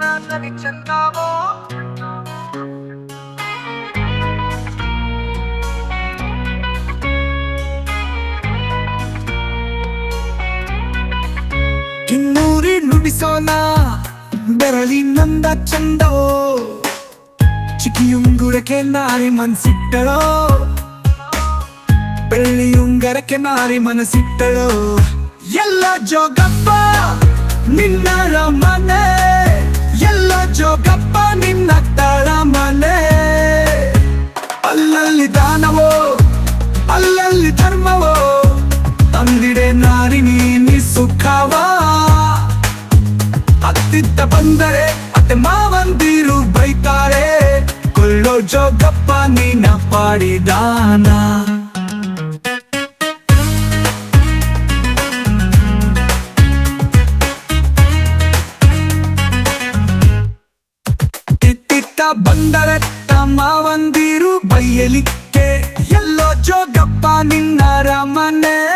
ನದಿ ಚಂದಾವೋ ಕಿನ್ನೂರಿ ನುಡಿಸೋಣ ಬೆರಳಿನಂದ ಚಂದವೋ ಚಿಕ್ಕಿಯುಂಗುರಕ್ಕೆ ನಾರಿ ಮನಸ್ಸಿಟ್ಟಳೋ ಬೆಳ್ಳಿಯುಂಗರಕ್ಕೆ ನಾರಿ ಮನಸ್ಸಿಟ್ಟಳೋ. ಎಲ್ಲ ಜೋಗಪ್ಪ ನಿನ್ನ ರಮನ ಜೋಗಪ್ಪ, ನಿನ್ನ ತಳಮನೆ ಅಲ್ಲಲ್ಲಿ ದಾನವೋ, ಅಲ್ಲಲ್ಲಿ ಧರ್ಮವೋ. ತಂದಿಡೆ ನಾರಿ ನೀ ಸುಖವಾ. ಹತ್ತಿತ್ತ ಬಂದರೆ ಅತ್ತೆ ಮಾವಂದಿರು ಬೈತಾರೆ. ಕೊಳ್ಳೋ ಜೋಗಪ್ಪ, ನೀನ ಪಾಡಿದಾನ. ಬಂದರೆ ತಮ್ಮ ಒಂದಿರು ಬೈಯಲಿಕ್ಕೆ. ಎಲ್ಲೋ ಜೋಗಪ್ಪ ನಿನ್ನ ರಮನೆ.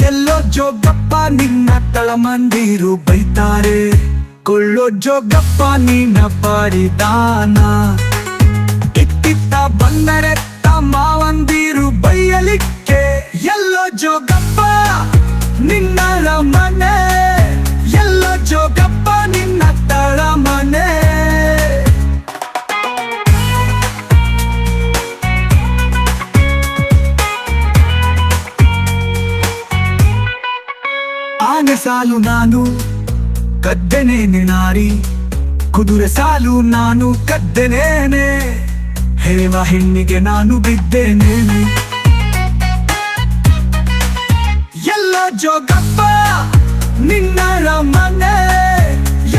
ಎಲ್ಲೋ ಜೋಗಪ್ಪ ನಿನ್ನ ತಳಮಂದಿರು ಬೈತಾರೆ. ಕೊಳ್ಳೋ ಜೋಗಪ್ಪ ನಿನ್ನ ಪಾಡಿದಾನ ಇತ್ತಿತ್ತ ಬಂದರೆ ಸಾಲು ನಾನು ಕದ್ದೆನೆ ನಾರಿ ಕುದುರೆ ಸಾಲು ನಾನು ಕದ್ದೆನೇನೆ ಹೆರೆವ ಹೆಣ್ಣಿಗೆ ನಾನು ಬಿದ್ದೇನೇನೆ. ಎಲ್ಲ ಜೋಗಪ್ಪ ನಿನ್ನ ರಮನೆ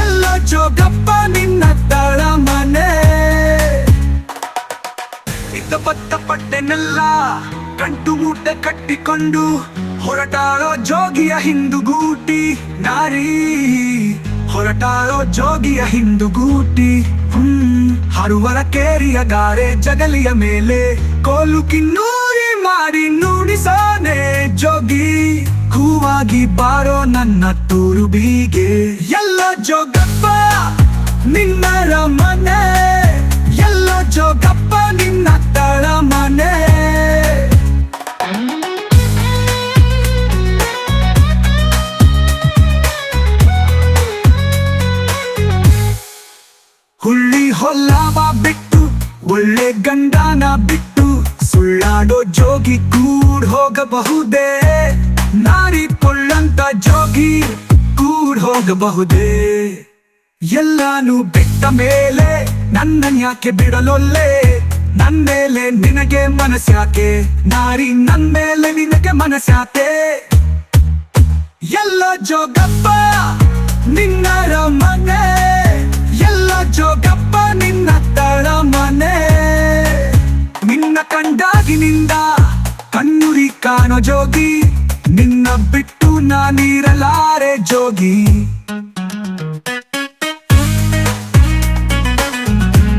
ಎಲ್ಲ ಜೋಗಪ್ಪ, ನಿನ್ನ ತಳ ಮನೆ. ಇದ್ದ ಬತ್ತ ಪಟ್ಟೆನೆಲ್ಲ ಕಂಟು ಮೂಟೆ ಕಟ್ಟಿಕೊಂಡು ಹೊರಟಾಳೋ ಜೋಗಿಯ ಹಿಂದುಗೂಟಿ ನಾರಿ. ಹೊರಟಾಳೋ ಜೋಗಿಯ ಹಿಂದುಗೂಟಿ ಹ್ಮ್. ಹರುವರ ಕೇರಿಯ ಗಾರೆ ಜಗಲಿಯ ಮೇಲೆ, ಕೋಲು ಕಿನ್ನೂರಿ ಮಾಡಿ ನುಡಿಸೋನೆ ಜೋಗಿ. ಹೂವಾಗಿ ಬಾರೋ ನನ್ನ ತೂರು ಬೀಗೆ. ಎಲ್ಲ ಜೋಗಪ್ಪ, ನಿನ್ನರ ರಮನೆ ಎಲ್ಲ ಜೋಗಪ್ಪ, ನಿನ್ನ ತಳಮನೆ ಹೊಲ್ಲವ ಬಿಟ್ಟು, ಒಳ್ಳೆ ಗಂಡನ ಬಿಟ್ಟು, ಸುಳ್ಳಾಡೋ ಜೋಗಿ ಕೂಡ್ ಹೋಗಬಹುದೇ? ನಾರಿ ಪೊಳ್ಳಂತ ಜೋಗಿ ಕೂಡ್ ಹೋಗಬಹುದೇ? ಎಲ್ಲಾನು ಬಿಟ್ಟ ಮೇಲೆ ನನ್ನ ಯಾಕೆ ಬಿಡಲೊಲ್ಲೆ? ನನ್ ಮೇಲೆ ನಿನಗೆ ಮನಸ್ಯಾಕೆ ನಾರಿ ನನ್ ಮೇಲೆ ನಿನಗೆ ಮನಸ್ಯಾಕೆ ಎಲ್ಲ ಜೋಗಪ್ಪ! ಕಂಡಾಗಿನಿಂದ ಕಣ್ಣುರಿ ಕಾಣೋ ಜೋಗಿ, ನಿನ್ನ ಬಿಟ್ಟು ನಾನಿರಲಾರೆ ಜೋಗಿ.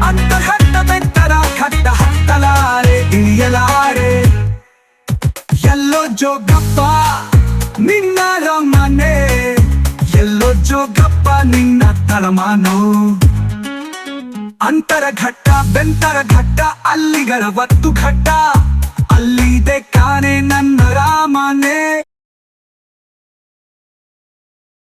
ಅಂತರ್ಹಟ್ಟ ಬೆತ್ತರ ಕಟ್ಟ ಹತ್ತಲಾರೆ, ಇಳಿಯಲಾರೆ. ಎಲ್ಲೋ ಜೋಗಪ್ಪ ನಿನ್ನ ರಮನೆ, ಎಲ್ಲೋ ಜೋಗಪ್ಪ ನಿನ್ನ ತಳಮಾನೋ ಅಂತರ ಘಟ್ಟ ಬೆಂತರ ಘಟ್ಟ ಅಲ್ಲಿಗಳ ಒತ್ತು ಘಟ್ಟ. ಅಲ್ಲಿದೆ ಕಾನೆ ನನ್ನ ರಾಮನೇ.